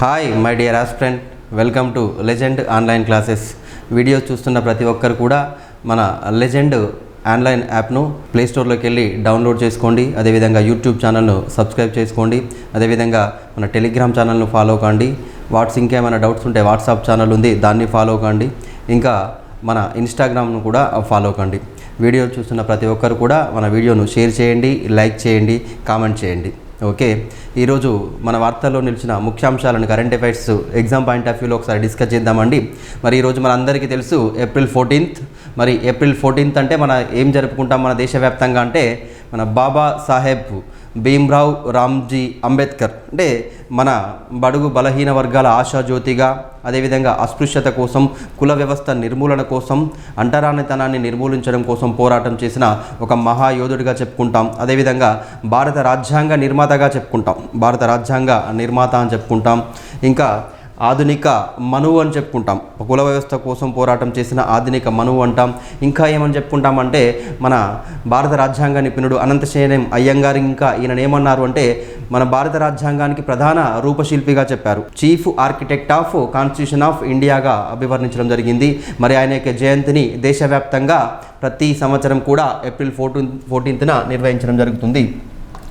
Hi my dear ఆస్ఫ్రెండ్ welcome to legend online classes video చూస్తున్న ప్రతి ఒక్కరు కూడా మన లెజెండ్ ఆన్లైన్ యాప్ను ప్లేస్టోర్లోకి వెళ్ళి డౌన్లోడ్ చేసుకోండి. అదేవిధంగా యూట్యూబ్ ఛానల్ను సబ్స్క్రైబ్ చేసుకోండి. అదేవిధంగా మన టెలిగ్రామ్ ఛానల్ను ఫాలో కాండి. వాట్స్ ఇంకేమైనా డౌట్స్ ఉంటే వాట్సాప్ ఛానల్ ఉంది. దాన్ని ఫాలో కాండి. ఇంకా మన ఇన్స్టాగ్రామ్ను కూడా ఫాలో కండి. వీడియో చూస్తున్న ప్రతి ఒక్కరు కూడా మన వీడియోను షేర్ చేయండి లైక్ చేయండి కామెంట్ చేయండి. ఓకే. ఈరోజు మన వార్తల్లో నిలిచిన ముఖ్యాంశాలను current affairs exam point of వ్యూలో ఒకసారి డిస్కస్ చేద్దామండి. మరి ఈరోజు మనందరికీ తెలుసు ఏప్రిల్ ఫోర్టీన్త్ మరి ఏప్రిల్ ఫోర్టీన్త్ అంటే మన ఏం జరుపుకుంటాం మన దేశవ్యాప్తంగా అంటే మన బాబా సాహెబ్ భీమ్రావ్ రామ్జీ అంబేద్కర్ అంటే మన బడుగు బలహీన వర్గాల ఆశాజ్యోతిగా అదేవిధంగా అస్పృశ్యత కోసం కుల వ్యవస్థ నిర్మూలన కోసం అంటరానితనాన్ని నిర్మూలించడం కోసం పోరాటం చేసిన ఒక మహాయోధుడిగా చెప్పుకుంటాం. అదేవిధంగా భారత రాజ్యాంగ నిర్మాతగా చెప్పుకుంటాం. భారత రాజ్యాంగ నిర్మాత అని చెప్పుకుంటాం. ఇంకా ఆధునిక మనువు అని చెప్పుకుంటాం. కుల వ్యవస్థ కోసం పోరాటం చేసిన ఆధునిక మనువు అంటాం. ఇంకా ఏమని చెప్పుకుంటామంటే మన భారత రాజ్యాంగ నిపుణుడు అనంతశయనం అయ్యంగారు ఇంకా ఈయన ఏమన్నారు అంటే మన భారత రాజ్యాంగానికి ప్రధాన రూపశిల్పిగా చెప్పారు. Chief architect of constitution of ఇండియాగా అభివర్ణించడం జరిగింది. మరి ఆయన యొక్క జయంతిని దేశవ్యాప్తంగా ప్రతి సంవత్సరం కూడా ఏప్రిల్ ఫోర్టీన్ ఫోర్టీన్త్న నిర్వహించడం జరుగుతుంది.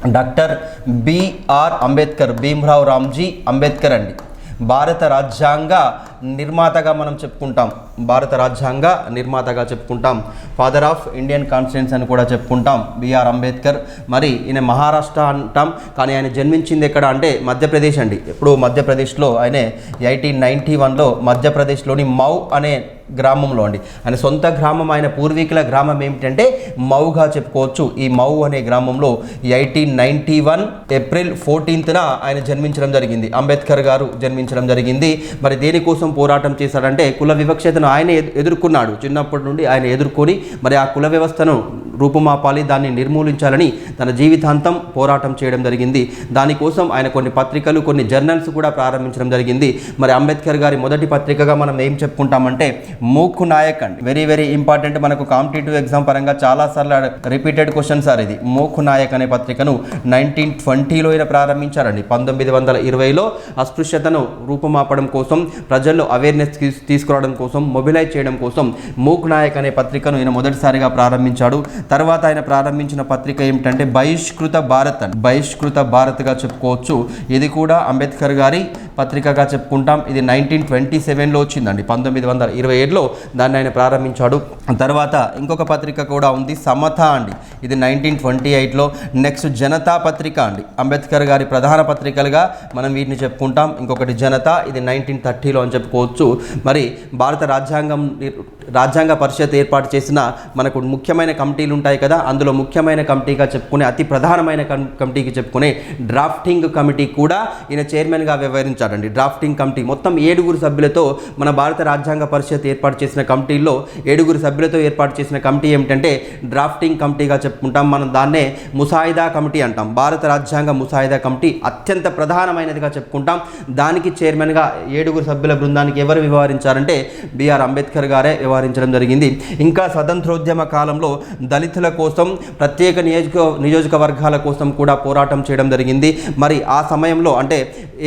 డాక్టర్ బిఆర్ అంబేద్కర్ భీమ్రావ్ రామ్జీ అంబేద్కర్ అండి. భారత రాజ్యాంగ నిర్మాతగా మనం చెప్పుకుంటాం. భారత రాజ్యాంగ నిర్మాతగా చెప్పుకుంటాం. ఫాదర్ ఆఫ్ ఇండియన్ కాన్స్టిట్యూన్స్ అని కూడా చెప్పుకుంటాం. బిఆర్ అంబేద్కర్. మరి ఈయన మహారాష్ట్ర అంటాం. కానీ ఆయన జన్మించింది ఎక్కడ అంటే మధ్యప్రదేశ్ అండి. ఇప్పుడు మధ్యప్రదేశ్లో ఆయన ఎయిటీన్ నైంటీ వన్లో మధ్యప్రదేశ్లోని మౌ అనే గ్రామంలో అండి. ఆయన సొంత గ్రామం ఆయన పూర్వీకుల గ్రామం ఏమిటంటే మౌగా చెప్పుకోవచ్చు. ఈ మౌ అనే గ్రామంలో ఎయిటీన్ నైంటీ వన్ ఏప్రిల్ ఫోర్టీన్త్న ఆయన జన్మించడం జరిగింది. అంబేద్కర్ గారు జన్మించడం జరిగింది. మరి దేనికోసం పోరాటం చేశాడంటే కుల వివక్షతను ఆయన ఎదుర్కొన్నాడు. చిన్నప్పటి నుండి ఆయన ఎదుర్కొని మరి ఆ కుల వ్యవస్థను రూపుమాపాలి దాన్ని నిర్మూలించాలని తన జీవితాంతం పోరాటం చేయడం జరిగింది. దానికోసం ఆయన కొన్ని పత్రికలు కొన్ని జర్నల్స్ కూడా ప్రారంభించడం జరిగింది. మరి అంబేద్కర్ గారి మొదటి పత్రికగా మనం ఏం చెప్పుకుంటామంటే మూక్ నాయక్ అండి. వెరీ వెరీ ఇంపార్టెంట్ మనకు కాంపిటేటివ్ ఎగ్జామ్ పరంగా చాలా సార్లు రిపీటెడ్ క్వశ్చన్ సార్ ఇది. మూక్ నాయక్ అనే పత్రికను నైన్టీన్ ట్వంటీలో ఈయన ప్రారంభించారండి. పంతొమ్మిది వందల ఇరవైలో అస్పృశ్యతను రూపుమాపడం కోసం ప్రజల్లో అవేర్నెస్ తీసుకురావడం కోసం మొబిలైజ్ చేయడం కోసం మూక్ నాయక్ అనే పత్రికను ఈయన మొదటిసారిగా ప్రారంభించాడు. తర్వాత ఆయన ప్రారంభించిన పత్రిక ఏమిటంటే బహిష్కృత భారత్ అండి. బహిష్కృత భారత్గా చెప్పుకోవచ్చు. ఇది కూడా అంబేద్కర్ గారి పత్రికగా చెప్పుకుంటాం. ఇది నైన్టీన్ ట్వంటీ సెవెన్లో వచ్చిందండి. పంతొమ్మిది వందల ఇరవై పేరులో దాన్ని ఆయన ప్రారంభించాడు. తర్వాత ఇంకొక పత్రిక కూడా ఉంది సమత అండి. ఇది నైన్టీన్ ట్వంటీ ఎయిట్లో నెక్స్ట్ జనతా పత్రిక అండి. అంబేద్కర్ గారి ప్రధాన పత్రికలుగా మనం వీటిని చెప్పుకుంటాం. ఇంకొకటి జనత ఇది నైన్టీన్ థర్టీలో అని చెప్పుకోవచ్చు. మరి భారత రాజ్యాంగం రాజ్యాంగ పరిషత్ ఏర్పాటు చేసిన మనకు ముఖ్యమైన కమిటీలు ఉంటాయి కదా అందులో ముఖ్యమైన కమిటీగా చెప్పుకునే అతి ప్రధానమైన కమిటీకి చెప్పుకునే డ్రాఫ్టింగ్ కమిటీ కూడా ఈయన చైర్మన్గా వ్యవహరించాడండి. Drafting committee. మొత్తం ఏడుగురు సభ్యులతో మన భారత రాజ్యాంగ పరిషత్ ఏర్పాటు చేసిన కమిటీల్లో ఏడుగురు సభ్యులతో ఏర్పాటు చేసిన కమిటీ ఏమిటంటే డ్రాఫ్టింగ్ కమిటీగా చెప్పుకుంటాం. మనం దాన్నే ముసాయిదా కమిటీ అంటాం. భారత రాజ్యాంగ ముసాయిదా కమిటీ అత్యంత ప్రధానమైనదిగా చెప్పుకుంటాం. దానికి చైర్మన్గా ఏడుగురు సభ్యుల బృందానికి ఎవరు వ్యవహరించారంటే బిఆర్ అంబేద్కర్ గారే వ్యవహరించడం జరిగింది. ఇంకా స్వతంత్రోద్యమ కాలంలో దళితుల కోసం ప్రత్యేక నియోజక నియోజకవర్గాల కోసం కూడా పోరాటం చేయడం జరిగింది. మరి ఆ సమయంలో అంటే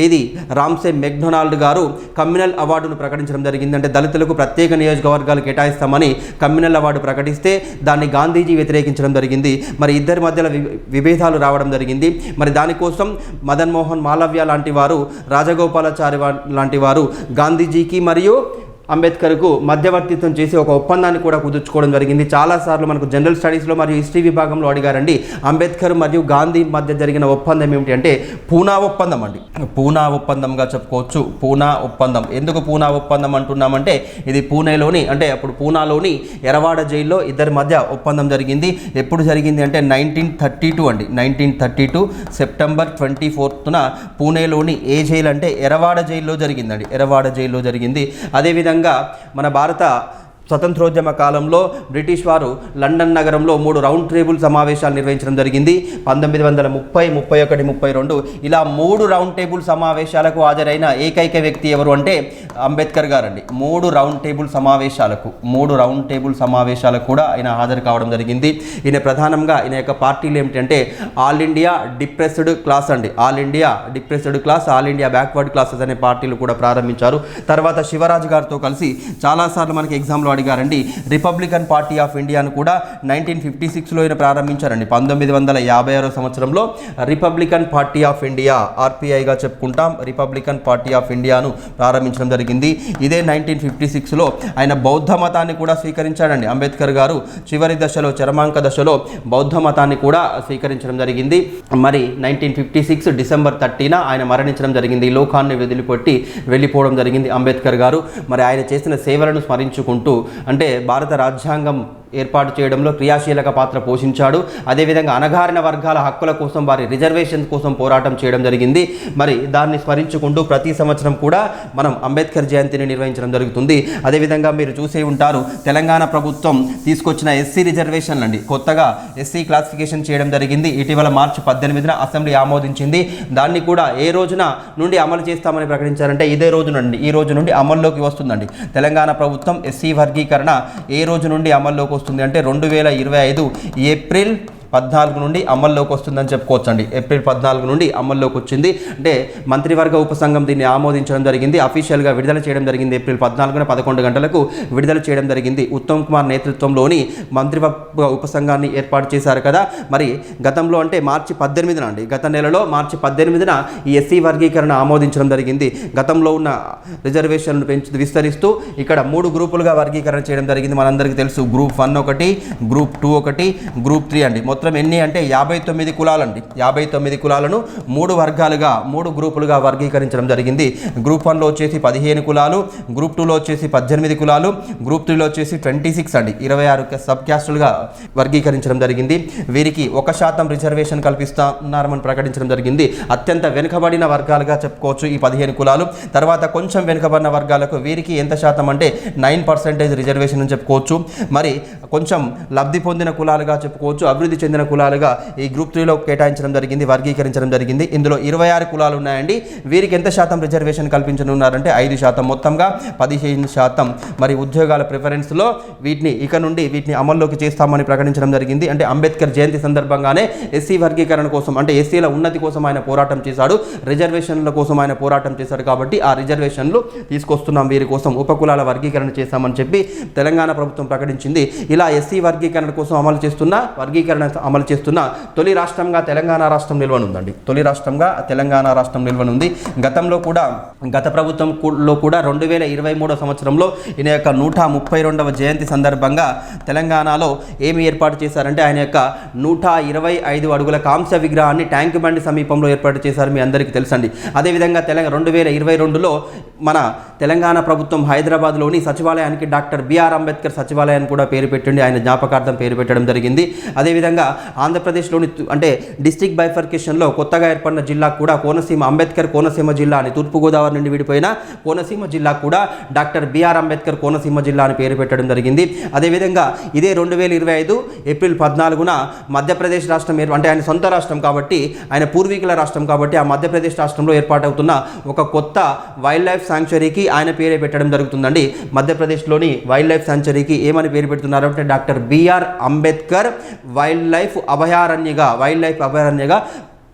ఏది? రామ్సే మెక్డొనాల్డ్ గారు కమ్యూనల్ అవార్డును ప్రకటించడం జరిగింది. అంటే దళితులకు ప్రత్యేక ప్రత్యేక నియోజకవర్గాలు కేటాయిస్తామని కమ్యూనల్ అవార్డు ప్రకటిస్తే దాన్ని గాంధీజీ వ్యతిరేకించడం జరిగింది. మరి ఇద్దరి మధ్యలో వి- విభేదాలు రావడం జరిగింది. మరి దానికోసం మదన్ మోహన్ మాలవ్య లాంటి వారు రాజగోపాలాచారి లాంటి వారు గాంధీజీకి మరియు అంబేద్కర్కు మధ్యవర్తిత్వం చేసి ఒక ఒప్పందాన్ని కూడా కుదుర్చుకోవడం జరిగింది. చాలాసార్లు మనకు జనరల్ స్టడీస్లో మరియు హిస్టరీ విభాగంలో అడిగారండి అంబేద్కర్ మరియు గాంధీ మధ్య జరిగిన ఒప్పందం ఏమిటి అంటే పూనా ఒప్పందం అండి. పూనా ఒప్పందంగా చెప్పుకోవచ్చు. పూనా ఒప్పందం. ఎందుకు పూనా ఒప్పందం అంటున్నామంటే ఇది పూణేలోని అంటే అప్పుడు పూనాలోని ఎరవాడ జైల్లో ఇద్దరి మధ్య ఒప్పందం జరిగింది. ఎప్పుడు జరిగింది అంటే నైన్టీన్ థర్టీ టూ అండి. Nineteen thirty two September twenty ఫోర్త్న పూణేలోని ఏ జైలు అంటే ఎరవాడ జైల్లో జరిగిందండి. ఎరవాడ జైల్లో జరిగింది. అదేవిధంగా విధంగా మన భారత స్వతంత్రోద్యమ కాలంలో బ్రిటిష్ వారు లండన్ నగరంలో మూడు రౌండ్ టేబుల్ సమావేశాలు నిర్వహించడం జరిగింది. పంతొమ్మిది వందల ముప్పై ముప్పై ఒకటి ముప్పై రెండు ఇలా మూడు రౌండ్ టేబుల్ సమావేశాలకు హాజరైన ఏకైక వ్యక్తి ఎవరు అంటే అంబేద్కర్ గారండి. మూడు రౌండ్ టేబుల్ సమావేశాలకు మూడు రౌండ్ టేబుల్ సమావేశాలకు కూడా ఆయన హాజరు కావడం జరిగింది. ఈయన ప్రధానంగా ఈయన యొక్క పార్టీలు ఏమిటంటే ఆల్ ఇండియా డిప్రెస్డ్ క్లాస్ అండి. All India depressed class all India backward classes అనే పార్టీలు కూడా ప్రారంభించారు. తర్వాత శివరాజు గారితో కలిసి చాలాసార్లు మనకి ఎగ్జామ్లో అడిగారండి రిపబ్లికన్ పార్టీ ఆఫ్ ఇండియాను కూడా నైన్టీన్ ఫిఫ్టీ సిక్స్లో ఈయన ప్రారంభించారండి. పంతొమ్మిది వందల యాభై ఆరో సంవత్సరంలో రిపబ్లికన్ పార్టీ ఆఫ్ ఇండియా ఆర్పిఐగా చెప్పుకుంటాం. రిపబ్లికన్ పార్టీ ఆఫ్ ఇండియాను ప్రారంభించడం జరిగింది. ఇదే నైన్టీన్ ఫిఫ్టీ సిక్స్లో ఆయన బౌద్ధ మతాన్ని కూడా స్వీకరించాడండి. అంబేద్కర్ గారు చివరి దశలో చరమాంక దశలో బౌద్ధ మతాన్ని కూడా స్వీకరించడం జరిగింది. మరి nineteen fifty six December thirteen ఆయన మరణించడం జరిగింది. ఈ లోకాన్ని వదిలిపెట్టి వెళ్ళిపోవడం జరిగింది అంబేద్కర్ గారు. మరి ఆయన చేసిన సేవలను స్మరించుకుంటూ అంటే భారత రాజ్యాంగం ఏర్పాటు చేయడంలో క్రియాశీలక పాత్ర పోషించాడు. అదేవిధంగా అనగారిన వర్గాల హక్కుల కోసం వారి రిజర్వేషన్ కోసం పోరాటం చేయడం జరిగింది. మరి దాన్ని స్మరించుకుంటూ ప్రతి సంవత్సరం కూడా మనం అంబేద్కర్ జయంతిని నిర్వహించడం జరుగుతుంది. అదేవిధంగా మీరు చూసే ఉంటారు తెలంగాణ ప్రభుత్వం తీసుకొచ్చిన ఎస్సీ రిజర్వేషన్లు అండి. కొత్తగా ఎస్సీ క్లాసిఫికేషన్ చేయడం జరిగింది. ఇటీవల మార్చి పద్దెనిమిదిన అసెంబ్లీ ఆమోదించింది. దాన్ని కూడా ఏ రోజున నుండి అమలు చేస్తామని ప్రకటించారంటే ఇదే రోజు నుండి ఈ రోజు నుండి అమల్లోకి వస్తుందండి. తెలంగాణ ప్రభుత్వం ఎస్సీ వర్గీకరణ ఏ రోజు నుండి అమల్లోకి వస్తుంది. అంటే రెండు వేల ఇరవై ఐదు ఏప్రిల్ పద్నాలుగు నుండి అమల్లోకి వస్తుందని చెప్పుకోవచ్చండి. ఏప్రిల్ పద్నాలుగు నుండి అమల్లోకి వచ్చింది. అంటే మంత్రివర్గ ఉపసంఘం దీన్ని ఆమోదించడం జరిగింది. అఫీషియల్గా విడుదల చేయడం జరిగింది ఏప్రిల్ పద్నాలుగున పదకొండు గంటలకు విడుదల చేయడం జరిగింది. ఉత్తమ్ కుమార్ నేతృత్వంలోని మంత్రివర్గ ఉపసంఘాన్ని ఏర్పాటు చేశారు కదా. మరి గతంలో అంటే మార్చి పద్దెనిమిదిన అండి. గత నెలలో మార్చి పద్దెనిమిదిన ఈ ఎస్సీ వర్గీకరణ ఆమోదించడం జరిగింది. గతంలో ఉన్న రిజర్వేషన్లను పెంచు విస్తరిస్తూ ఇక్కడ మూడు గ్రూపులుగా వర్గీకరణ చేయడం జరిగింది. మనందరికీ తెలుసు గ్రూప్ వన్ ఒకటి గ్రూప్ టూ ఒకటి గ్రూప్ త్రీ అండి. మొత్తం ఎన్ని అంటే యాభై తొమ్మిది కులాలండి. యాభై తొమ్మిది కులాలను మూడు వర్గాలుగా మూడు గ్రూపులుగా వర్గీకరించడం జరిగింది. గ్రూప్ వన్లో వచ్చేసి పదిహేను కులాలు గ్రూప్ టూలో వచ్చేసి పద్దెనిమిది కులాలు గ్రూప్ త్రీలో వచ్చేసి ట్వంటీ సిక్స్ అండి. ఇరవై ఆరు సబ్ క్యాస్టులుగా వర్గీకరించడం జరిగింది. వీరికి ఒక శాతం రిజర్వేషన్ కల్పిస్తున్నారని ప్రకటించడం జరిగింది. అత్యంత వెనుకబడిన వర్గాలుగా చెప్పుకోవచ్చు ఈ పదిహేను కులాలు. తర్వాత కొంచెం వెనుకబడిన వర్గాలకు వీరికి ఎంత శాతం అంటే నైన్ పర్సెంటేజ్ రిజర్వేషన్ అని చెప్పుకోవచ్చు. మరి కొంచెం లబ్ధి పొందిన కులాలుగా చెప్పుకోవచ్చు అభివృద్ధి చెందిన కులాలుగా ఈ గ్రూప్ త్రీలో కేటాయించడం జరిగింది వర్గీకరించడం జరిగింది. ఇందులో ఇరవై ఆరు కులాలు ఉన్నాయండి. వీరికి ఎంత శాతం రిజర్వేషన్ కల్పించనున్నారంటే ఐదు శాతం మొత్తంగా పదిహేను శాతం మరి ఉద్యోగాల ప్రిఫరెన్స్లో వీటిని ఇక నుండి వీటిని అమల్లోకి చేస్తామని ప్రకటించడం జరిగింది. అంటే అంబేద్కర్ జయంతి సందర్భంగానే ఎస్సీ వర్గీకరణ కోసం అంటే ఎస్సీల ఉన్నతి కోసం ఆయన పోరాటం చేశాడు. రిజర్వేషన్ల కోసం ఆయన పోరాటం చేశాడు కాబట్టి ఆ రిజర్వేషన్లు తీసుకొస్తున్నాం వీరి కోసం. ఉపకులాల వర్గీకరణ చేస్తామని చెప్పి తెలంగాణ ప్రభుత్వం ప్రకటించింది. ఇలా ఎస్సీ వర్గీకరణ కోసం అమలు చేస్తున్న వర్గీకరణ అమలు చేస్తున్న తొలి రాష్ట్రంగా తెలంగాణ రాష్ట్రం నిల్వనుందండి. తొలి రాష్ట్రంగా తెలంగాణ రాష్ట్రం నిల్వనుంది. గతంలో కూడా గత ప్రభుత్వం లో కూడా రెండు వేల ఇరవై మూడో సంవత్సరంలో ఈయన యొక్క నూట ముప్పై రెండవ జయంతి సందర్భంగా తెలంగాణలో ఏమి ఏర్పాటు చేశారంటే ఆయన యొక్క నూట ఇరవై ఐదు అడుగుల కాంస్య విగ్రహాన్ని ట్యాంక్ బండి సమీపంలో ఏర్పాటు చేశారు మీ అందరికీ తెలుసండి. అదేవిధంగా తెలంగాణ రెండు వేల ఇరవై రెండులో మన తెలంగాణ ప్రభుత్వం హైదరాబాద్లోని సచివాలయానికి డాక్టర్ బిఆర్ అంబేద్కర్ సచివాలయాన్ని కూడా పేరు పెట్టి పెట్టండి ఆయన జ్ఞాపకార్థం పేరు పెట్టడం జరిగింది. అదేవిధంగా ఆంధ్రప్రదేశ్లోని అంటే డిస్టిక్ బైఫర్కేషన్లో కొత్తగా ఏర్పడిన జిల్లా కూడా కోనసీమ అంబేద్కర్ కోనసీమ జిల్లా అని తూర్పుగోదావరి నుండి విడిపోయిన కోనసీమ జిల్లా కూడా డాక్టర్ బిఆర్ అంబేద్కర్ కోనసీమ జిల్లా అని పేరు పెట్టడం జరిగింది. అదేవిధంగా ఇదే రెండు వేల ఇరవై ఐదు ఏప్రిల్ పద్నాలుగున మధ్యప్రదేశ్ రాష్ట్రం ఏర్ప అంటే ఆయన సొంత రాష్ట్రం కాబట్టి ఆయన పూర్వీకుల రాష్ట్రం కాబట్టి ఆ మధ్యప్రదేశ్ రాష్ట్రంలో ఏర్పాటవుతున్న ఒక కొత్త వైల్డ్ లైఫ్ శాంక్చురీకి ఆయన పేరే పెట్టడం జరుగుతుందండి. మధ్యప్రదేశ్లోని వైల్డ్ లైఫ్ శాంక్చురీకి ఏమని పేరు పెడుతున్నారు అంటే doctor BR Ambedkar wild life అభయారణ్యగా wild life అభయారణ్యగా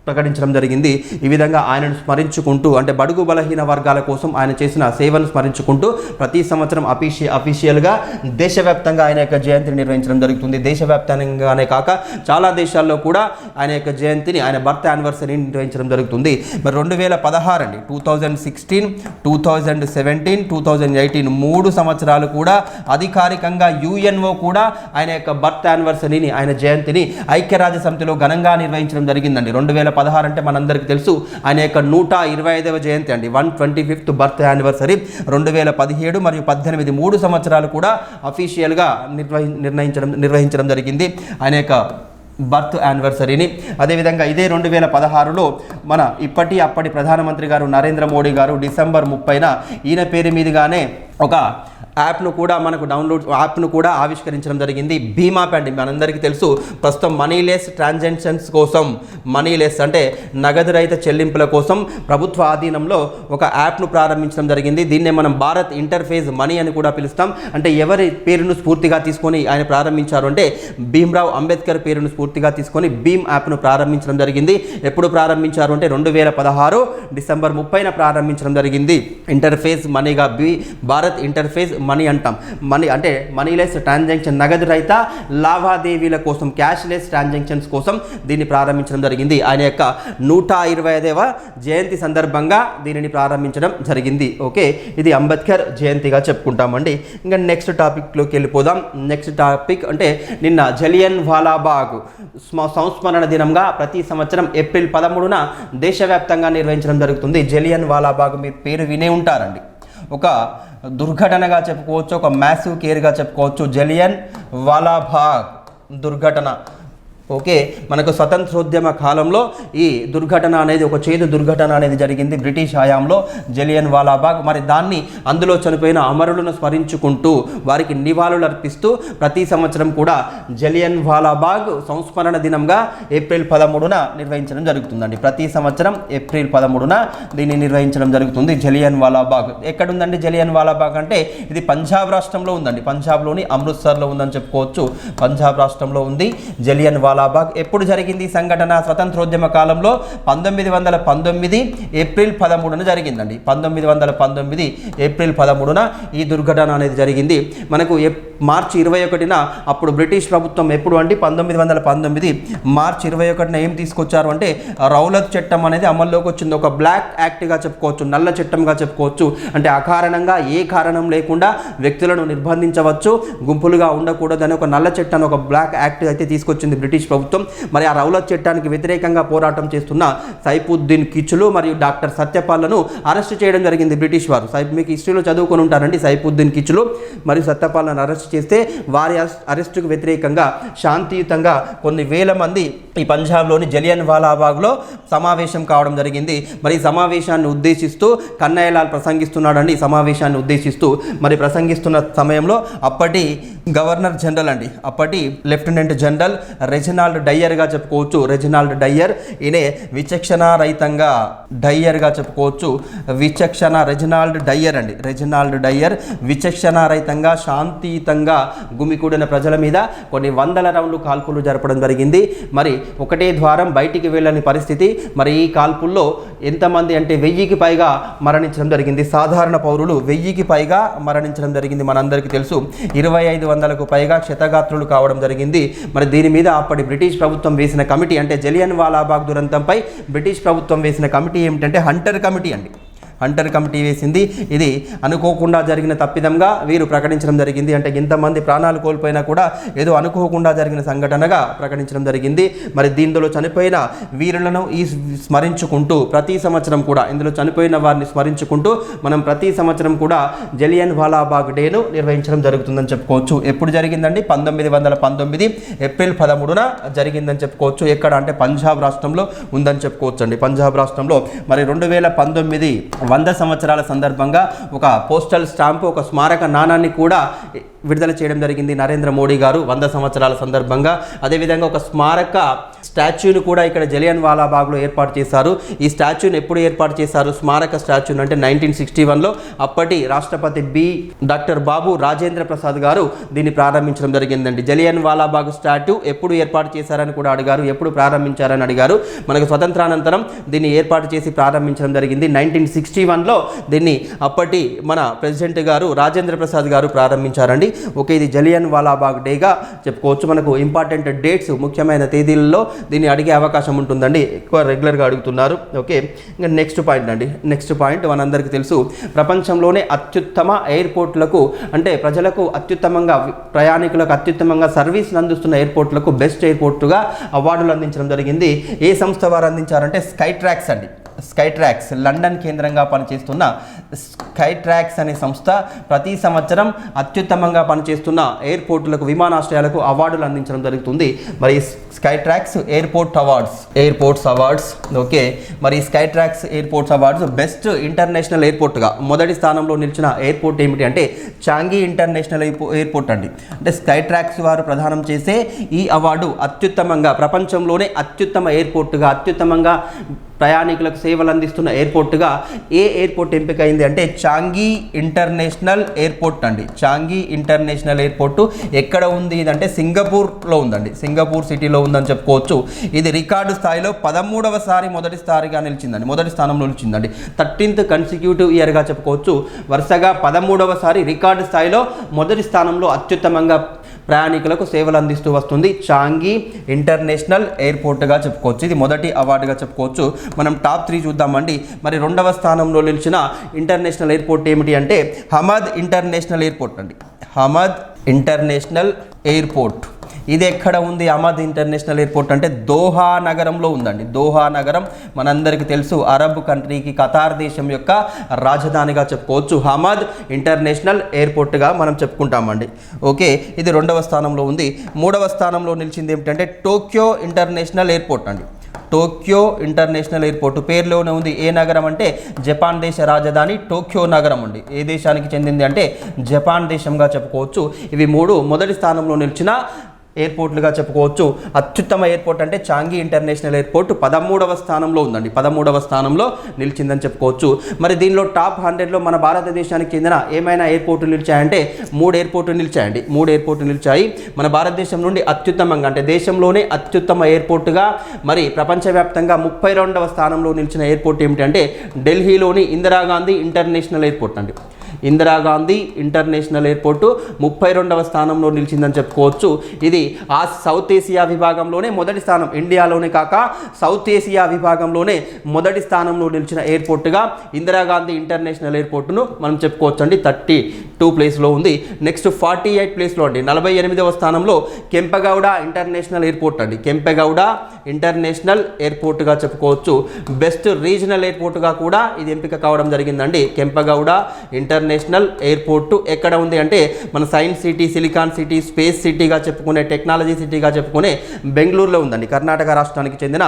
ప్రకటించడం జరిగింది. ఈ విధంగా ఆయనను స్మరించుకుంటూ అంటే బడుగు బలహీన వర్గాల కోసం ఆయన చేసిన సేవను స్మరించుకుంటూ ప్రతి సంవత్సరం అఫీషి అఫీషియల్గా దేశవ్యాప్తంగా ఆయన యొక్క జయంతిని నిర్వహించడం జరుగుతుంది. దేశవ్యాప్తంగానే కాక చాలా దేశాల్లో కూడా ఆయన యొక్క జయంతిని ఆయన బర్త్ యానివర్సరీని నిర్వహించడం జరుగుతుంది. మరి రెండు వేల పదహారు అండి two thousand sixteen two thousand seventeen two thousand eighteen మూడు సంవత్సరాలు కూడా అధికారికంగా యుఎన్ఓ కూడా ఆయన యొక్క బర్త్ యానివర్సరీని ఆయన జయంతిని ఐక్యరాజ్య సమితిలో ఘనంగా నిర్వహించడం జరిగిందండి. రెండు వేల పదహారు అంటే మనందరికీ తెలుసు. ఆయన యొక్క నూట ఇరవై ఐదవ జయంతి అండి. One twenty fifth birth anniversary. రెండు వేల పదిహేడు మరియు పద్దెనిమిది మూడు సంవత్సరాలు కూడా అఫీషియల్గా నిర్వహి నిర్ణయించడం నిర్వహించడం జరిగింది. ఆయన యొక్క బర్త్ యానివర్సరీని. అదేవిధంగా ఇదే రెండు వేల పదహారులో మన ఇప్పటి అప్పటి ప్రధానమంత్రి గారు నరేంద్ర మోడీ గారు డిసెంబర్ ముప్పైన ఈయన పేరు మీదుగానే ఒక యాప్ను కూడా మనకు డౌన్లోడ్ యాప్ను కూడా ఆవిష్కరించడం జరిగింది. భీమా అండి మనందరికీ తెలుసు. ప్రస్తుతం మనీలెస్ ట్రాన్సాక్షన్స్ కోసం మనీలెస్ అంటే నగదు రహిత చెల్లింపుల కోసం ప్రభుత్వ ఆధీనంలో ఒక యాప్ను ప్రారంభించడం జరిగింది. దీన్నే మనం భారత్ ఇంటర్ఫేస్ మనీ అని కూడా పిలుస్తాం. అంటే ఎవరి పేరును స్ఫూర్తిగా తీసుకొని ఆయన ప్రారంభించారు అంటే భీమ్రావ్ అంబేద్కర్ పేరును స్ఫూర్తిగా తీసుకొని భీమ్ యాప్ను ప్రారంభించడం జరిగింది. ఎప్పుడు ప్రారంభించారు అంటే రెండు వేల పదహారు డిసెంబర్ ముప్పైన ప్రారంభించడం జరిగింది. ఇంటర్ఫేస్ మనీగా B Bharat Bharat interface money అంటాం. మనీ అంటే మనీలెస్ ట్రాన్సాక్షన్ నగదు రహిత లావాదేవీల కోసం క్యాష్లెస్ ట్రాన్సాక్షన్స్ కోసం దీన్ని ప్రారంభించడం జరిగింది. ఆయన యొక్క నూట ఇరవై ఐదవ జయంతి సందర్భంగా దీనిని ప్రారంభించడం జరిగింది. ఓకే ఇది అంబేద్కర్ జయంతిగా చెప్పుకుంటామండి. ఇంకా నెక్స్ట్ టాపిక్లోకి వెళ్ళిపోదాం. నెక్స్ట్ టాపిక్ అంటే నిన్న జలియన్ వాలాబాగ్ సంస్మరణ దినంగా ప్రతి సంవత్సరం ఏప్రిల్ పదమూడున దేశవ్యాప్తంగా నిర్వహించడం జరుగుతుంది. జలియన్ వాలాబాగ్ మీరు పేరు వినే ఉంటారండి. ఒక దుర్ఘటనగా చెప్పుకోవచ్చు ఒక మ్యాసివ్ కేర్గా చెప్పుకోవచ్చు. జలియన్ వాలాబాగ్ దుర్ఘటన. ఓకే మనకు స్వతంత్రోద్యమ కాలంలో ఈ దుర్ఘటన అనేది ఒక చేదు దుర్ఘటన అనేది జరిగింది బ్రిటిష్ హయాంలో జలియన్ వాలాబాగ్. మరి దాన్ని అందులో చనిపోయిన అమరులను స్మరించుకుంటూ వారికి నివాళులు అర్పిస్తూ ప్రతి సంవత్సరం కూడా జలియన్ వాలాబాగ్ సంస్మరణ దినంగా ఏప్రిల్ పదమూడున నిర్వహించడం జరుగుతుందండి. ప్రతి సంవత్సరం ఏప్రిల్ పదమూడున దీన్ని నిర్వహించడం జరుగుతుంది జలియన్ వాలాబాగ్. ఎక్కడుందండి జలియన్ వాలాబాగ్ అంటే ఇది పంజాబ్ రాష్ట్రంలో ఉందండి. పంజాబ్లోని అమృత్సర్లో ఉందని చెప్పుకోవచ్చు. పంజాబ్ రాష్ట్రంలో ఉంది జలియన్ వాలాబాగ్ ఎప్పుడు జరిగింది ఈ సంఘటన? స్వతంత్రోద్యమ కాలంలో పంతొమ్మిది వందల పంతొమ్మిది ఏప్రిల్ పదమూడున జరిగిందండి. పంతొమ్మిది వందల పంతొమ్మిది ఏప్రిల్ పదమూడున ఈ దుర్ఘటన అనేది జరిగింది. మనకు మార్చి ఇరవై ఒకటిన అప్పుడు బ్రిటిష్ ప్రభుత్వం ఎప్పుడు అంటే పంతొమ్మిది వందల పంతొమ్మిది మార్చి ఇరవై ఒకటిన ఏం తీసుకొచ్చారు అంటే రౌలత్ చట్టం అనేది అమల్లోకి వచ్చింది. ఒక బ్లాక్ యాక్ట్గా చెప్పుకోవచ్చు నల్ల చట్టంగా చెప్పుకోవచ్చు. అంటే అకారణంగా ఏ కారణం లేకుండా వ్యక్తులను నిర్బంధించవచ్చు గుంపులుగా ఉండకూడదని ఒక నల్ల చట్టాన్ని ఒక బ్లాక్ యాక్ట్ అయితే తీసుకొచ్చింది బ్రిటిష్ ప్రభుత్వం మరి ఆ రౌలత్ చట్టానికి వ్యతిరేకంగా పోరాటం చేస్తున్న సైఫుద్దీన్ కిచులు మరియు డాక్టర్ సత్యపాలను అరెస్ట్ చేయడం జరిగింది బ్రిటిష్ వారు. సై మీకు హిస్టరీలో చదువుకొని ఉంటారండి సైఫుద్దీన్ కిచులు మరియు సత్యపాలను అరెస్ట్ చేస్తే వారి అరెస్టుకు వ్యతిరేకంగా శాంతియుతంగా కొన్ని వేల మంది ఈ పంజాబ్లోని జలియన్ వాలాబాగ్లో సమావేశం కావడం జరిగింది. మరి సమావేశాన్ని ఉద్దేశిస్తూ కన్నయ్యలాల్ ప్రసంగిస్తున్నాడండి. ఈ సమావేశాన్ని ఉద్దేశిస్తూ మరి ప్రసంగిస్తున్న సమయంలో అప్పటి గవర్నర్ జనరల్ అండి అప్పటి లెఫ్టినెంట్ జనరల్ రెజినాల్డ్ డయ్యర్గా చెప్పుకోవచ్చు. రెజినాల్డ్ డయ్యర్ ఈయనే విచక్షణ రహితంగా డయ్యర్గా చెప్పుకోవచ్చు. విచక్షణ రెజినాల్డ్ డయ్యర్ అండి. రెజినాల్డ్ డయ్యర్ విచక్షణ రహితంగా శాంతియుతంగా గుమికూడిన ప్రజల మీద కొన్ని వందల రౌండ్లు కాల్పులు జరపడం జరిగింది. మరి ఒకటే ద్వారం బయటికి వెళ్ళని పరిస్థితి. మరి ఈ కాల్పుల్లో ఎంతమంది అంటే వెయ్యికి పైగా మరణించడం జరిగింది. సాధారణ పౌరులు వెయ్యికి పైగా మరణించడం జరిగింది. మనందరికీ తెలుసు. ఇరవై ఐదు వందలకు పైగా క్షతగాత్రులు కావడం జరిగింది. మరి దీని మీద అప్పటి బ్రిటిష్ ప్రభుత్వం వేసిన కమిటీ అంటే జలియన్ వాలాబాగ్ దురంతంపై బ్రిటిష్ ప్రభుత్వం వేసిన కమిటీ ఏమిటంటే హంటర్ కమిటీ అండి. హంటర్ కమిటీ వేసింది. ఇది అనుకోకుండా జరిగిన తప్పిదంగా వీరు ప్రకటించడం జరిగింది. అంటే ఇంతమంది ప్రాణాలు కోల్పోయినా కూడా ఏదో అనుకోకుండా జరిగిన సంఘటనగా ప్రకటించడం జరిగింది. మరి దీనిలో చనిపోయిన వీరులను ఈ స్మరించుకుంటూ ప్రతి సంవత్సరం కూడా ఇందులో చనిపోయిన వారిని స్మరించుకుంటూ మనం ప్రతి సంవత్సరం కూడా జలియన్ వాలాబాగ్ డేను నిర్వహించడం జరుగుతుందని చెప్పుకోవచ్చు. ఎప్పుడు జరిగిందండి? పంతొమ్మిది వందల పంతొమ్మిది ఏప్రిల్ పదమూడున జరిగిందని చెప్పుకోవచ్చు. ఎక్కడ? అంటే పంజాబ్ రాష్ట్రంలో ఉందని చెప్పుకోవచ్చు అండి పంజాబ్ రాష్ట్రంలో మరి రెండు వేల పంతొమ్మిది వంద సంవత్సరాల సందర్భంగా ఒక పోస్టల్ స్టాంపు ఒక స్మారక నాణాన్ని కూడా విడుదల చేయడం జరిగింది నరేంద్ర మోడీ గారు. వంద సంవత్సరాల సందర్భంగా. అదేవిధంగా ఒక స్మారక స్టాచ్యూని కూడా ఇక్కడ జలియన్ వాలాబాగ్లో ఏర్పాటు చేశారు. ఈ స్టాచ్యూని ఎప్పుడు ఏర్పాటు చేశారు? స్మారక స్టాచ్యూని అంటే నైన్టీన్ సిక్స్టీ వన్లో. అప్పటి రాష్ట్రపతి బి డాక్టర్ బాబు రాజేంద్ర ప్రసాద్ గారు దీన్ని ప్రారంభించడం జరిగిందండి. జలియన్ వాలాబాగ్ స్టాట్యూ ఎప్పుడు ఏర్పాటు చేశారని కూడా అడిగారు. ఎప్పుడు ప్రారంభించారని అడిగారు. మనకు స్వతంత్రానంతరం దీన్ని ఏర్పాటు చేసి ప్రారంభించడం జరిగింది. నైన్టీన్ సిక్స్టీ వన్లో దీన్ని అప్పటి మన ప్రెసిడెంట్ గారు రాజేంద్ర ప్రసాద్ గారు ప్రారంభించారండి. ఓకే ఇది జలియన్ వాలాబాగ్ డేగా చెప్పుకోవచ్చు. మనకు ఇంపార్టెంట్ డేట్స్ ముఖ్యమైన తేదీలలో దీన్ని అడిగే అవకాశం ఉంటుందండి. ఎక్కువ రెగ్యులర్గా అడుగుతున్నారు. ఓకే. ఇంకా నెక్స్ట్ పాయింట్ అండి. నెక్స్ట్ పాయింట్ మనందరికీ తెలుసు. ప్రపంచంలోనే అత్యుత్తమ ఎయిర్పోర్ట్లకు అంటే ప్రజలకు అత్యుత్తమంగా ప్రయాణికులకు అత్యుత్తమంగా సర్వీస్ అందిస్తున్న ఎయిర్పోర్ట్లకు బెస్ట్ ఎయిర్పోర్టుగా అవార్డులు అందించడం జరిగింది. ఏ సంస్థ వారు అందించారంటే స్కై ట్రాక్స్ అండి. స్కై ట్రాక్స్ లండన్ కేంద్రంగా పనిచేస్తున్న స్కై ట్రాక్స్ అనే సంస్థ ప్రతి సంవత్సరం అత్యుత్తమంగా పనిచేస్తున్న ఎయిర్పోర్టులకు విమానాశ్రయాలకు అవార్డులు అందించడం జరుగుతుంది. మరి Skytrax airport awards airports awards okay. మరి Skytrax airports awards best international ఎయిర్పోర్ట్గా మొదటి స్థానంలో నిలిచిన ఎయిర్పోర్ట్ ఏమిటి అంటే చాంగీ ఇంటర్నేషనల్ ఎయిర్పోర్ట్ అండి. అంటే స్కై ట్రాక్స్ వారు ప్రదానం చేసే ఈ అవార్డు అత్యుత్తమంగా ప్రపంచంలోనే అత్యుత్తమ ఎయిర్పోర్టుగా అత్యుత్తమంగా ప్రయాణికులకు సేవలు అందిస్తున్న ఎయిర్పోర్టుగా ఏ ఎయిర్పోర్ట్ ఎంపికైంది అంటే చాంగీ ఇంటర్నేషనల్ ఎయిర్పోర్ట్ అండి. చాంగీ ఇంటర్నేషనల్ ఎయిర్పోర్టు ఎక్కడ ఉంది ఇదంటే సింగపూర్లో ఉందండి. సింగపూర్ సిటీలో ఉందని చెప్పుకోవచ్చు. ఇది రికార్డు స్థాయిలో పదమూడవసారి మొదటి స్థాయిగా నిలిచిందండి. మొదటి స్థానంలో నిలిచిందండి. థర్టీన్త్ కన్సిక్యూటివ్ ఇయర్గా చెప్పుకోవచ్చు. వరుసగా పదమూడవసారి రికార్డు స్థాయిలో మొదటి స్థానంలో అత్యుత్తమంగా ప్రయాణికులకు సేవలు అందిస్తూ వస్తుంది. చాంగి ఇంటర్నేషనల్ ఎయిర్పోర్ట్గా చెప్పుకోవచ్చు. ఇది మొదటి అవార్డుగా చెప్పుకోవచ్చు. మనం టాప్ త్రీ చూద్దామండి. మరి రెండవ స్థానంలో నిలిచిన ఇంటర్నేషనల్ ఎయిర్పోర్ట్ ఏమిటి అంటే హమద్ ఇంటర్నేషనల్ ఎయిర్పోర్ట్ అండి. Hamad international airport. ఇది ఎక్కడ ఉంది? అహ్మద్ ఇంటర్నేషనల్ ఎయిర్పోర్ట్ అంటే దోహా నగరంలో ఉందండి. దోహా నగరం మనందరికీ తెలుసు. అరబ్ కంట్రీకి ఖతార్ దేశం యొక్క రాజధానిగా చెప్పుకోవచ్చు. హమద్ ఇంటర్నేషనల్ ఎయిర్పోర్ట్గా మనం చెప్పుకుంటామండి. ఓకే ఇది రెండవ స్థానంలో ఉంది. మూడవ స్థానంలో నిలిచింది ఏమిటంటే టోక్యో ఇంటర్నేషనల్ ఎయిర్పోర్ట్ అండి. టోక్యో ఇంటర్నేషనల్ ఎయిర్పోర్ట్ పేరులోనే ఉంది. ఏ నగరం అంటే జపాన్ దేశ రాజధాని టోక్యో నగరం ఉంది ఏ దేశానికి చెందింది అంటే జపాన్ దేశంగా చెప్పుకోవచ్చు. ఇవి మూడు మొదటి స్థానంలో నిలిచిన ఎయిర్పోర్ట్లుగా చెప్పుకోవచ్చు. అత్యుత్తమ ఎయిర్పోర్ట్ అంటే చాంగి ఇంటర్నేషనల్ ఎయిర్పోర్ట్ పదమూడవ స్థానంలో ఉందండి. పదమూడవ స్థానంలో నిలిచిందని చెప్పుకోవచ్చు. మరి దీనిలో టాప్ హండ్రెడ్లో మన భారతదేశానికి చెందిన ఏమైనా ఎయిర్పోర్టులు నిలిచాయంటే మూడు ఎయిర్పోర్టులు నిలిచాయండి. మూడు ఎయిర్పోర్టులు నిలిచాయి. మన భారతదేశం నుండి అత్యుత్తమంగా అంటే దేశంలోనే అత్యుత్తమ ఎయిర్పోర్టుగా మరి ప్రపంచవ్యాప్తంగా ముప్పై రెండవ స్థానంలో నిలిచిన ఎయిర్పోర్ట్ ఏమిటంటే ఢిల్లీలోని ఇందిరాగాంధీ ఇంటర్నేషనల్ ఎయిర్పోర్ట్ అండి. ఇందిరాగాంధీ ఇంటర్నేషనల్ ఎయిర్పోర్టు ముప్పై రెండవ స్థానంలో నిలిచిందని చెప్పుకోవచ్చు. ఇది ఆ సౌత్ ఏసియా విభాగంలోనే మొదటి స్థానం. ఇండియాలోనే కాక సౌత్ ఏసియా విభాగంలోనే మొదటి స్థానంలో నిలిచిన ఎయిర్పోర్టుగా ఇందిరాగాంధీ ఇంటర్నేషనల్ ఎయిర్పోర్టును మనం చెప్పుకోవచ్చు అండి థర్టీ టూ ప్లేస్లో ఉంది. నెక్స్ట్ ఫార్టీ ఎయిట్ ప్లేస్లో అండి. నలభై ఎనిమిదవ స్థానంలో కెంపగౌడ ఇంటర్నేషనల్ ఎయిర్పోర్ట్ అండి. కెంపెగౌడ ఇంటర్నేషనల్ ఎయిర్పోర్ట్గా చెప్పుకోవచ్చు. బెస్ట్ రీజనల్ ఎయిర్పోర్ట్గా కూడా ఇది ఎంపిక కావడం జరిగిందండి. కెంపగౌడ ఇంటర్నేషనల్ ఎయిర్పోర్ట్ ఎక్కడ ఉంది అంటే మన science city silicon city space సిటీగా చెప్పుకునే టెక్నాలజీ సిటీగా చెప్పుకునే బెంగళూరులో ఉందండి. కర్ణాటక రాష్ట్రానికి చెందిన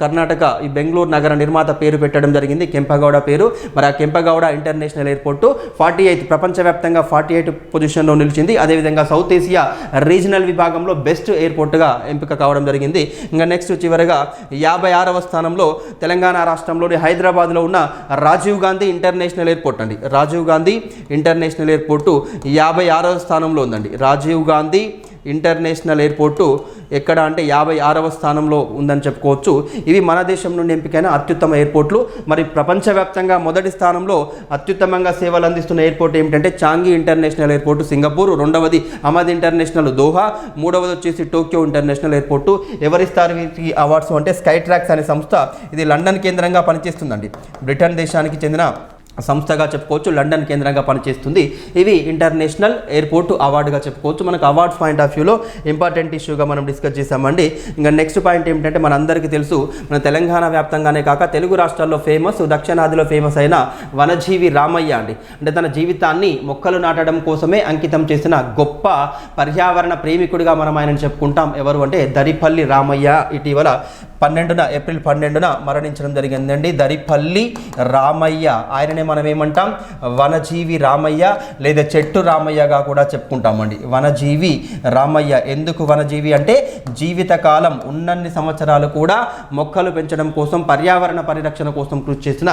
కర్ణాటక ఈ బెంగళూరు నగర నిర్మాత పేరు పెట్టడం జరిగింది. కెంపగౌడ పేరు. మరి ఆ Kempegowda international airport forty eighth ప్రపంచవ్యాప్తంగా ఫార్టీ ఎయిట్ పొజిషన్లో నిలిచింది. అదేవిధంగా సౌత్ ఏసియా రీజనల్ విభాగంలో బెస్ట్ ఎయిర్పోర్ట్గా ఎంపిక కావడం జరిగింది. ఇంకా నెక్స్ట్ చివరగా యాభై ఆరవ స్థానంలో తెలంగాణ రాష్ట్రంలోని హైదరాబాద్లో ఉన్న రాజీవ్ గాంధీ ఇంటర్నేషనల్ ఎయిర్పోర్ట్ అండి. రాజీవ్ గాంధీ ఇంటర్నేషనల్ ఎయిర్పోర్టు యాభై ఆరవ స్థానంలో ఉందండి. రాజీవ్ గాంధీ ఇంటర్నేషనల్ ఎయిర్పోర్టు ఎక్కడ అంటే యాభై ఆరవ స్థానంలో ఉందని చెప్పుకోవచ్చు. ఇవి మన దేశం నుండి ఎంపికైన అత్యుత్తమ ఎయిర్పోర్ట్లు. మరి ప్రపంచవ్యాప్తంగా మొదటి స్థానంలో అత్యుత్తమంగా సేవలు అందిస్తున్న ఎయిర్పోర్ట్ ఏమిటంటే చాంగి ఇంటర్నేషనల్ ఎయిర్పోర్టు సింగపూర్ రెండవది అహ్మద్ ఇంటర్నేషనల్ దోహా మూడవది వచ్చేసి టోక్యో ఇంటర్నేషనల్ ఎయిర్పోర్టు. ఎవరిస్తారు వీరికి అవార్డ్స్ అంటే స్కై ట్రాక్స్ అనే సంస్థ ఇది లండన్ కేంద్రంగా పనిచేస్తుందండి. బ్రిటన్ దేశానికి చెందిన సంస్థగా చెప్పుకోవచ్చు లండన్ కేంద్రంగా పనిచేస్తుంది. ఇవి ఇంటర్నేషనల్ ఎయిర్పోర్ట్ అవార్డుగా చెప్పుకోవచ్చు. మనకు అవార్డ్ పాయింట్ ఆఫ్ వ్యూలో ఇంపార్టెంట్ ఇష్యూగా మనం డిస్కస్ చేసామండి ఇంకా నెక్స్ట్ పాయింట్ ఏమిటంటే మన అందరికీ తెలుసు మన తెలంగాణ వ్యాప్తంగానే కాక తెలుగు రాష్ట్రాల్లో ఫేమస్ దక్షిణాదిలో ఫేమస్ అయిన వనజీవి రామయ్య అండి. అంటే తన జీవితాన్ని మొక్కలు నాటడం కోసమే అంకితం చేసిన గొప్ప పర్యావరణ ప్రేమికుడిగా మనం ఆయనను చెప్పుకుంటాం. ఎవరు అంటే దరిపల్లి రామయ్య. ఇటీవల పన్నెండున ఏప్రిల్ పన్నెండున మరణించడం జరిగిందండి. దరిపల్లి రామయ్య. ఆయననే మనం ఏమంటాం వనజీవి రామయ్య లేదా చెట్టు రామయ్యగా కూడా చెప్పుకుంటామండి. వనజీవి రామయ్య. ఎందుకు వనజీవి అంటే జీవితకాలం ఉన్నన్ని సంవత్సరాలు కూడా మొక్కలు పెంచడం కోసం పర్యావరణ పరిరక్షణ కోసం కృషి చేసిన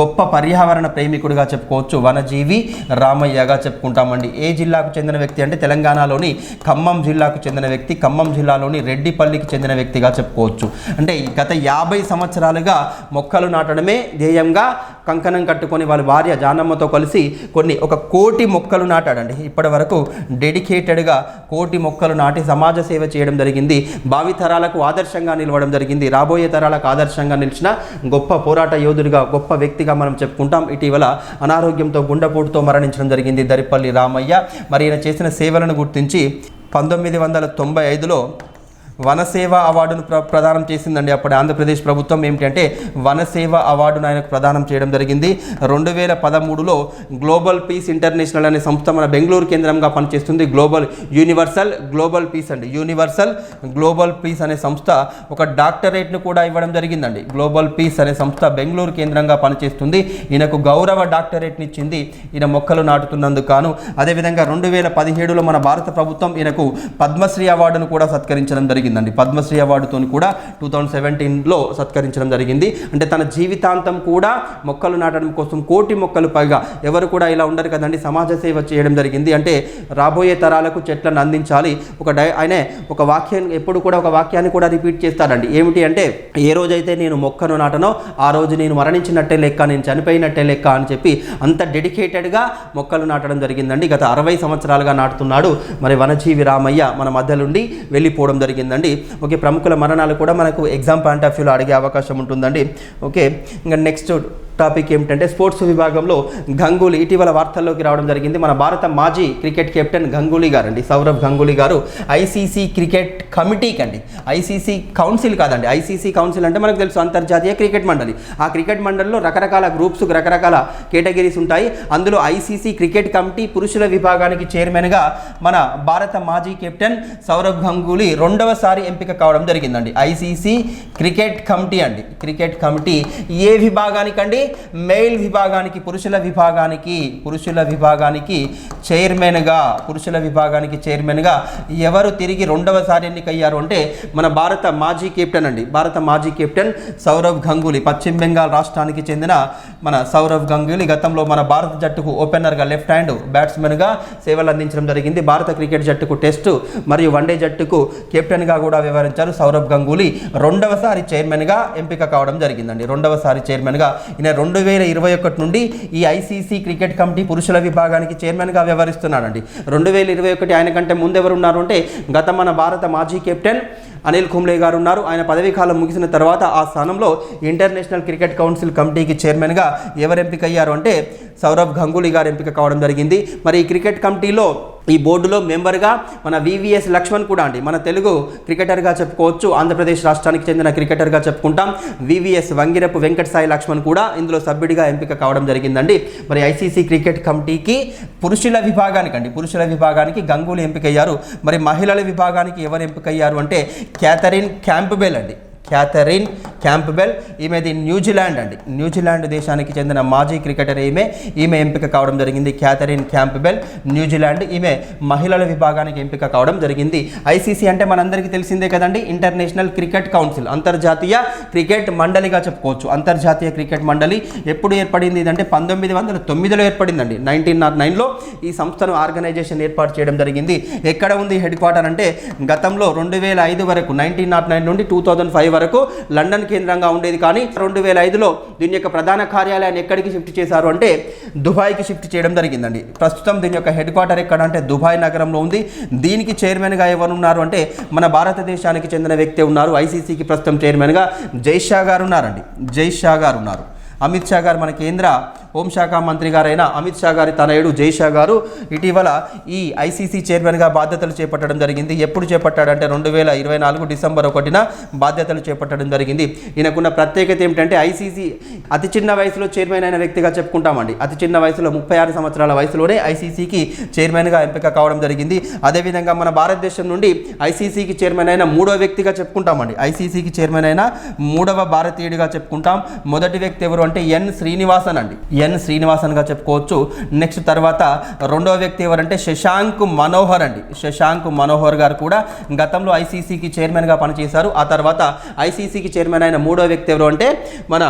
గొప్ప పర్యావరణ ప్రేమికుడిగా చెప్పుకోవచ్చు వనజీవి రామయ్యగా చెప్పుకుంటామండి. ఏ జిల్లాకు చెందిన వ్యక్తి అంటే తెలంగాణలోని ఖమ్మం జిల్లాకు చెందిన వ్యక్తి ఖమ్మం జిల్లాలోని రెడ్డిపల్లికి చెందిన వ్యక్తిగా చెప్పుకోవచ్చు. అంటే గత యాభై సంవత్సరాలుగా మొక్కలు నాటడమే ధ్యేయంగా కంకణం కట్టుకొని వాళ్ళ భార్య జానమ్మతో కలిసి కొన్ని ఒక కోటి మొక్కలు నాటాడండి. ఇప్పటి వరకు డెడికేటెడ్గా కోటి మొక్కలు నాటి సమాజ సేవ చేయడం జరిగింది. భావితరాలకు ఆదర్శంగా నిలవడం జరిగింది. రాబోయే తరాలకు ఆదర్శంగా నిలిచిన గొప్ప పోరాట యోధుడిగా గొప్ప వ్యక్తిగా మనం చెప్పుకుంటాం. ఇటీవల అనారోగ్యంతో గుండెపోటుతో మరణించడం జరిగింది దరిపల్లి రామయ్య. మరి ఈయన చేసిన సేవలను గుర్తించి పంతొమ్మిది వందల తొంభై ఐదులో వనసేవ అవార్డును ప్ర ప్రదానం చేసిందండి అప్పుడు ఆంధ్రప్రదేశ్ ప్రభుత్వం ఏమిటంటే వనసేవ అవార్డును ఆయనకు ప్రదానం చేయడం జరిగింది. రెండు వేల పదమూడులో గ్లోబల్ పీస్ ఇంటర్నేషనల్ అనే సంస్థ మన బెంగళూరు కేంద్రంగా పనిచేస్తుంది. గ్లోబల్ యూనివర్సల్ గ్లోబల్ పీస్ అండి. యూనివర్సల్ గ్లోబల్ పీస్ అనే సంస్థ ఒక డాక్టరేట్ను కూడా ఇవ్వడం జరిగిందండి. గ్లోబల్ పీస్ అనే సంస్థ బెంగళూరు కేంద్రంగా పనిచేస్తుంది. ఈయనకు గౌరవ డాక్టరేట్ని ఇచ్చింది. ఈయన మొక్కలు నాటుతున్నందుకు గాను అదేవిధంగా రెండు వేల పదిహేడులో మన భారత ప్రభుత్వం ఈయనకు పద్మశ్రీ అవార్డును కూడా సత్కరించడం జరిగింది. జరిగిందండి. పద్మశ్రీ అవార్డుతో కూడా టూ థౌజండ్ సెవెంటీన్లో సత్కరించడం జరిగింది. అంటే తన జీవితాంతం కూడా మొక్కలు నాటడం కోసం కోటి మొక్కలు పైగా ఎవరు కూడా ఇలా ఉండరు కదండి. సమాజ సేవ చేయడం జరిగింది. అంటే రాబోయే తరాలకు చెట్లను అందించాలి. ఒక డై ఆయనే ఒక వాక్యం ఎప్పుడు కూడా ఒక వాక్యాన్ని కూడా రిపీట్ చేస్తాడండి. ఏమిటి అంటే ఏ రోజైతే నేను మొక్కను నాటనో ఆ రోజు నేను మరణించినట్టే లెక్క నేను చనిపోయినట్టే లెక్క అని చెప్పి అంత డెడికేటెడ్గా మొక్కలు నాటడం జరిగిందండి. గత అరవై సంవత్సరాలుగా నాటుతున్నాడు. మరి వనజీవి రామయ్య మన మధ్యలోండి వెళ్ళిపోవడం జరిగిందండి. ఓకే ప్రముఖుల మరణాలు కూడా మనకు ఎగ్జామ్ పాయింట్ ఆఫ్ వ్యూలో అడిగే అవకాశం ఉంటుందండి. ఓకే ఇంకా నెక్స్ట్ టాపిక్ ఏమిటంటే స్పోర్ట్స్ విభాగంలో గంగూలీ ఇటీవల వార్తల్లోకి రావడం జరిగింది. మన భారత మాజీ క్రికెట్ కెప్టెన్ గంగూలీ గారు అండి సౌరవ్ గంగూలీ గారు ఐసీసీ క్రికెట్ కమిటీకి అండి ఐసీసీ కౌన్సిల్ కాదండి ఐసీసీ కౌన్సిల్ అంటే మనకు తెలుసు అంతర్జాతీయ క్రికెట్ మండలి. ఆ క్రికెట్ మండలిలో రకరకాల గ్రూప్స్ రకరకాల కేటగిరీస్ ఉంటాయి. అందులో ఐసీసీ క్రికెట్ కమిటీ పురుషుల విభాగానికి చైర్మన్గా మన భారత మాజీ కెప్టెన్ సౌరవ్ గంగూలీ రెండవసారి ఎంపిక కావడం జరిగిందండి. ఐసీసీ క్రికెట్ కమిటీ అండి. క్రికెట్ కమిటీ ఏ విభాగానికండి? మెయిల్ విభాగానికి పురుషుల విభాగానికి పురుషుల విభాగానికి చైర్మన్గా పురుషుల విభాగానికి చైర్మన్గా ఎవరు తిరిగి రెండవసారి ఎన్నికయ్యారు అంటే మన భారత మాజీ కెప్టెన్ అండి. భారత మాజీ కెప్టెన్ సౌరవ్ గంగూలీ పశ్చిమ బెంగాల్ రాష్ట్రానికి చెందిన మన సౌరవ్ గంగూలీ గతంలో మన భారత జట్టుకు ఓపెనర్గా లెఫ్ట్ హ్యాండ్ బ్యాట్స్మెన్గా సేవలు అందించడం జరిగింది. భారత క్రికెట్ జట్టుకు టెస్ట్ మరియు వన్డే జట్టుకు కెప్టెన్గా కూడా వ్యవహరించారు సౌరవ్ గంగూలీ. రెండవసారి చైర్మన్గా ఎంపిక కావడం జరిగిందండి. రెండవసారి చైర్మన్గా. ఈయన రెండు వేల ఇరవై ఒకటి నుండి ఈ ఐసీసీ క్రికెట్ కమిటీ పురుషుల విభాగానికి చైర్మన్గా వ్యవహరిస్తున్నాడండి. రెండు వేల ఇరవై ఒకటి ఆయన కంటే ముందెవరు ఉన్నారు అంటే గత మన భారత మాజీ కెప్టెన్ అనిల్ కుంబ్లే గారు ఉన్నారు ఆయన పదవీ కాలం ముగిసిన తర్వాత ఆ స్థానంలో ఇంటర్నేషనల్ క్రికెట్ కౌన్సిల్ కమిటీకి చైర్మన్గా ఎవరు ఎంపిక అయ్యారు అంటే సౌరవ్ గంగూలీ గారు ఎంపిక కావడం జరిగింది. మరి ఈ క్రికెట్ కమిటీలో ఈ బోర్డులో మెంబర్గా మన వివిఎస్ లక్ష్మణ్ కూడా అండి. మన తెలుగు క్రికెటర్గా చెప్పుకోవచ్చు. ఆంధ్రప్రదేశ్ రాష్ట్రానికి చెందిన క్రికెటర్గా చెప్పుకుంటాం. వివిఎస్ వంగిరపు వెంకట సాయి లక్ష్మణ్ కూడా ఇందులో సభ్యుడిగా ఎంపిక కావడం జరిగిందండి. మరి ఐసీసీ క్రికెట్ కమిటీకి పురుషుల విభాగానికి అండి. పురుషుల విభాగానికి గంగూలీ ఎంపికయ్యారు. మరి మహిళల విభాగానికి ఎవరు ఎంపికయ్యారు అంటే క్యాథరిన్ క్యాంప్బెల్ అండి. Catherine Campbell. ఈమెది న్యూజిలాండ్ అండి. న్యూజిలాండ్ దేశానికి చెందిన మాజీ క్రికెటర్ ఈమె. ఈమె ఎంపిక కావడం జరిగింది క్యాథరిన్ క్యాంప్బెల్. న్యూజిలాండ్ ఈమె మహిళల విభాగానికి ఎంపిక కావడం జరిగింది. ఐసీసీ అంటే మనందరికీ తెలిసిందే కదండి. International cricket council. అంతర్జాతీయ క్రికెట్ మండలిగా చెప్పుకోవచ్చు. అంతర్జాతీయ క్రికెట్ మండలి ఎప్పుడు ఏర్పడింది అంటే పంతొమ్మిది వందల తొమ్మిదిలో ఏర్పడిందండి. నైన్టీన్ నాట్ నైన్లో ఈ సంస్థను ఆర్గనైజేషన్ ఏర్పాటు చేయడం జరిగింది. ఎక్కడ ఉంది హెడ్ క్వార్టర్ అంటే గతంలో రెండు వేల ఐదు వరకు నైన్టీన్ నాట్ నైన్ నుండి టూ థౌజండ్ ఫైవ్ వరకు లండన్ కేంద్రంగా ఉండేది. కానీ రెండు వేల ఐదులో దీని యొక్క ప్రధాన కార్యాలయాన్ని ఎక్కడికి షిఫ్ట్ చేశారు అంటే దుబాయ్కి షిఫ్ట్ చేయడం జరిగిందండి. ప్రస్తుతం దీని యొక్క హెడ్ క్వార్టర్ ఎక్కడ అంటే దుబాయ్ నగరంలో ఉంది. దీనికి చైర్మన్గా ఎవరు ఉన్నారు అంటే మన భారతదేశానికి చెందిన వ్యక్తి ఉన్నారు. ఐసీసీకి ప్రస్తుతం చైర్మన్గా జై షా గారు ఉన్నారండి. జై షా గారు ఉన్నారు. అమిత్ షా గారు మన కేంద్ర హోంశాఖ మంత్రి గారైన అమిత్ షా గారి తనయుడు జైషా గారు ఇటీవల ఈ ఐసీసీ చైర్మన్గా బాధ్యతలు చేపట్టడం జరిగింది. ఎప్పుడు చేపట్టాడంటే రెండు వేల ఇరవై నాలుగు డిసెంబర్ ఒకటిన బాధ్యతలు చేపట్టడం జరిగింది. ఈయనకున్న ప్రత్యేకత ఏమిటంటే ఐసీసీ అతి చిన్న వయసులో చైర్మన్ అయిన వ్యక్తిగా చెప్పుకుంటామండి. అతి చిన్న వయసులో ముప్పై ఆరు సంవత్సరాల వయసులోనే ఐసీసీకి చైర్మన్గా ఎంపిక కావడం జరిగింది. అదేవిధంగా మన భారతదేశం నుండి ఐసీసీకి చైర్మన్ అయిన మూడో వ్యక్తిగా చెప్పుకుంటామండి. ఐసీసీకి చైర్మన్ అయిన మూడవ భారతీయుడిగా చెప్పుకుంటాం. మొదటి వ్యక్తి ఎవరు అంటే ఎన్ శ్రీనివాసన్ అండి. ఎన్ శ్రీనివాసన్గా చెప్పుకోవచ్చు. నెక్స్ట్ తర్వాత రెండవ వ్యక్తి ఎవరంటే శశాంక్ మనోహర్ అండి. శశాంక్ మనోహర్ గారు కూడా గతంలో ఐసీసీకి చైర్మన్గా పనిచేశారు. ఆ తర్వాత ఐసీసీకి చైర్మన్ అయిన మూడో వ్యక్తి ఎవరు అంటే మన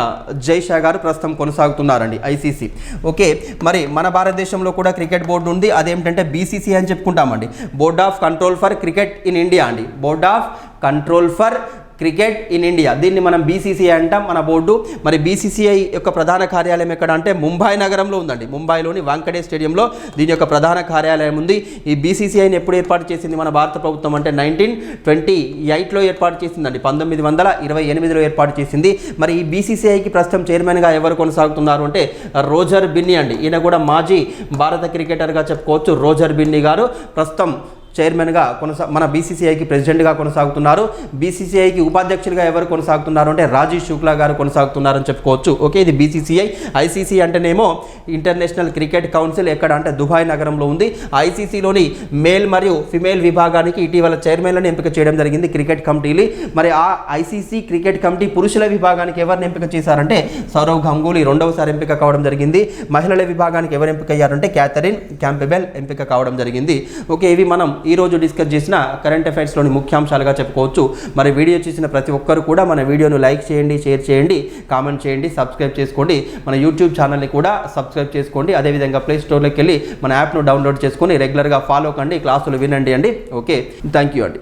జైషా గారు ప్రస్తుతం కొనసాగుతున్నారండి ఐసీసీ ఓకే మరి మన భారతదేశంలో కూడా క్రికెట్ బోర్డు ఉంది. అదేమిటంటే బీసీసీ అని చెప్పుకుంటామండి. Board of control for cricket in India అండి. Board of control for cricket in India. దీన్ని మనం బీసీసీఐ అంటాం మన బోర్డు. మరి బీసీసీఐ యొక్క ప్రధాన కార్యాలయం ఎక్కడ అంటే ముంబై నగరంలో ఉందండి. ముంబైలోని వాంకడే స్టేడియంలో దీని యొక్క ప్రధాన కార్యాలయం ఉంది. ఈ బీసీసీఐని ఎప్పుడు ఏర్పాటు చేసింది మన భారత ప్రభుత్వం అంటే నైన్టీన్ ట్వంటీ ఎయిట్లో ఏర్పాటు చేసిందండి. పంతొమ్మిది వందల ఇరవై ఎనిమిదిలో ఏర్పాటు చేసింది. మరి ఈ బీసీసీఐకి ప్రస్తుతం చైర్మన్గా ఎవరు కొనసాగుతున్నారు అంటే రోజర్ బిన్ని అండి. ఈయన కూడా మాజీ భారత క్రికెటర్గా చెప్పుకోవచ్చు. రోజర్ బిన్ని గారు ప్రస్తుతం చైర్మన్గా కొనసా మన బీసీసీఐకి ప్రెసిడెంట్గా కొనసాగుతున్నారు. బీసీసీఐకి ఉపాధ్యక్షులుగా ఎవరు కొనసాగుతున్నారు అంటే రాజీవ్ శుక్లా గారు కొనసాగుతున్నారని చెప్పుకోవచ్చు. ఓకే ఇది బీసీసీఐ. ఐసీసీ అంటేనేమో ఇంటర్నేషనల్ క్రికెట్ కౌన్సిల్ ఎక్కడ అంటే దుబాయ్ నగరంలో ఉంది. ఐసీసీలోని మేల్ మరియు ఫిమేల్ విభాగానికి ఇటీవల చైర్మన్లను ఎంపిక చేయడం జరిగింది క్రికెట్ కమిటీలు. మరి ఆ ఐసీసీ క్రికెట్ కమిటీ పురుషుల విభాగానికి ఎవరిని ఎంపిక చేశారంటే సౌరవ్ గంగూలీ రెండవసారి ఎంపిక కావడం జరిగింది. మహిళల విభాగానికి ఎవరు ఎంపిక అయ్యారంటే క్యాథరిన్ క్యాంపెబెల్ ఎంపిక కావడం జరిగింది. ఓకే ఇవి మనం ఈరోజు డిస్కస్ చేసిన కరెంట్ అఫైర్స్లోని ముఖ్యాంశాలుగా చెప్పుకోవచ్చు. మరి వీడియో చూసిన ప్రతి ఒక్కరు కూడా మన వీడియోను లైక్ చేయండి షేర్ చేయండి కామెంట్ చేయండి సబ్స్క్రైబ్ చేసుకోండి. మన యూట్యూబ్ ఛానల్ని కూడా సబ్స్క్రైబ్ చేసుకోండి. అదేవిధంగా ప్లే స్టోర్లోకి వెళ్ళి మన యాప్ను డౌన్లోడ్ చేసుకొని రెగ్యులర్గా ఫాలో కండి. క్లాసులు వినండి అండి. ఓకే థ్యాంక్ యూ అండి.